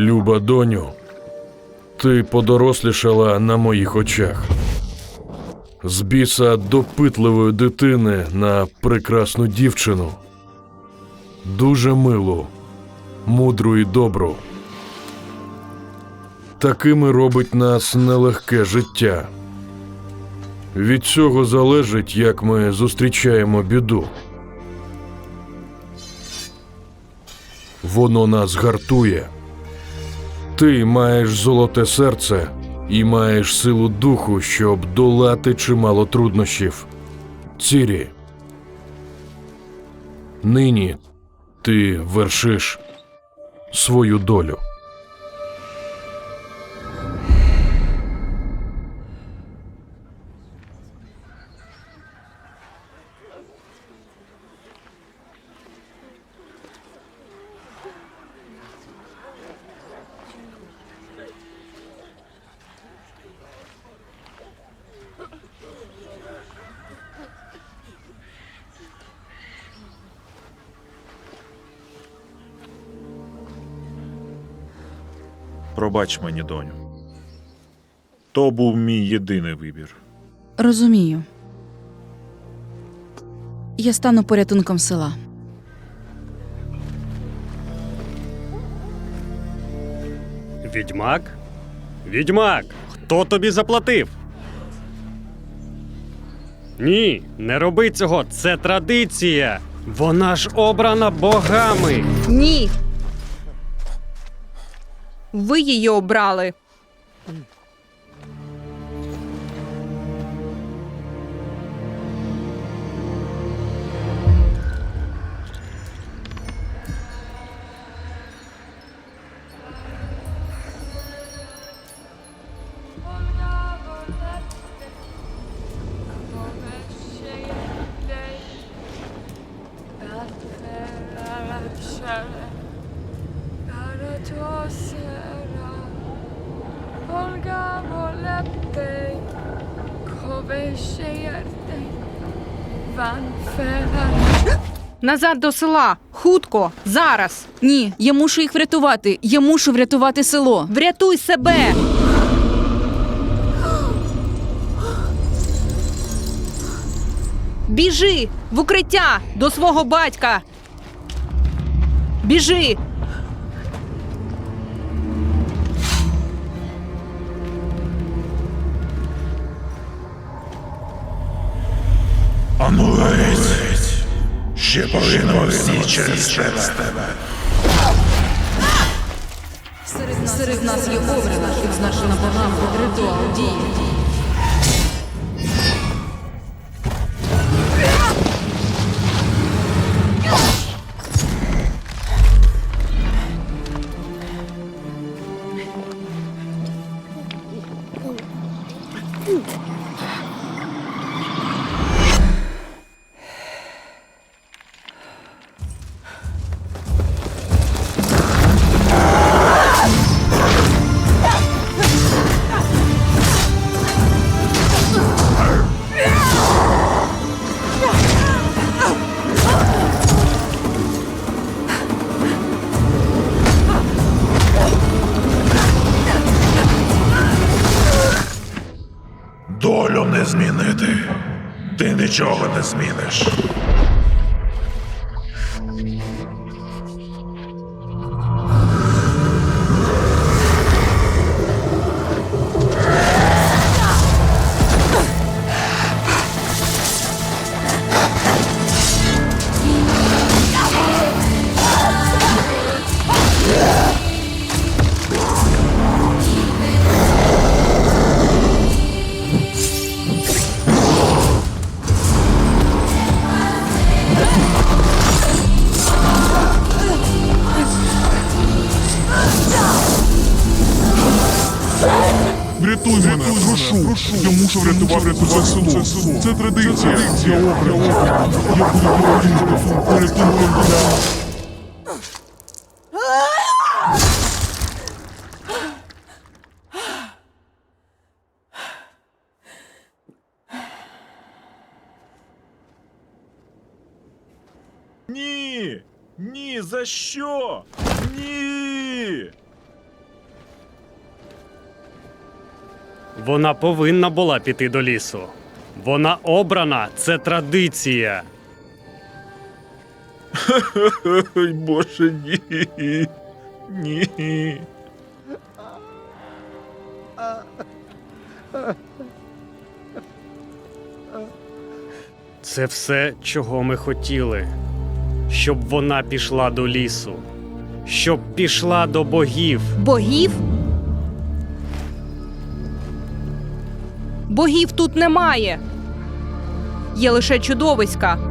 Люба доню, ти подорослішала на моїх очах. З біса допитливої дитини на прекрасну дівчину. Дуже милу, мудру і добру. Такими робить нас нелегке життя. Від цього залежить, як ми зустрічаємо біду. Воно нас гартує. Ти маєш золоте серце і маєш силу духу, щоб долати чимало труднощів. Цірі. Нині ти вершиш свою долю. Пробач мені, доню. То був мій єдиний вибір. Розумію. Я стану порятунком села. Відьмак? Відьмак! Хто тобі заплатив? Ні, не роби цього, це традиція. Вона ж обрана богами. Ні. Ви її обрали. Olga voleптей, ковешеєртей, ван ферар. Назад до села. Хутко. Зараз. Ні, я мушу їх врятувати. Я мушу врятувати село. Врятуй себе. Біжи в укриття до свого батька. Біжи. Ще поринемо всі через тебе. Серед нас є обрана, відзначена богами ритуал дії. Долю не змінити. Ти нічого не зміниш. Я мушу врятувати це село. Це традиція. Я обрав. Я буду порятунком. Порятунком для... Ні! Ні, за що? Ні! Вона повинна була піти до лісу. Вона обрана, це традиція. Ой, Боже, ні. Ні. Це все, чого ми хотіли. Щоб вона пішла до лісу, щоб пішла до богів. Богів? Богів тут немає. Є лише чудовиська.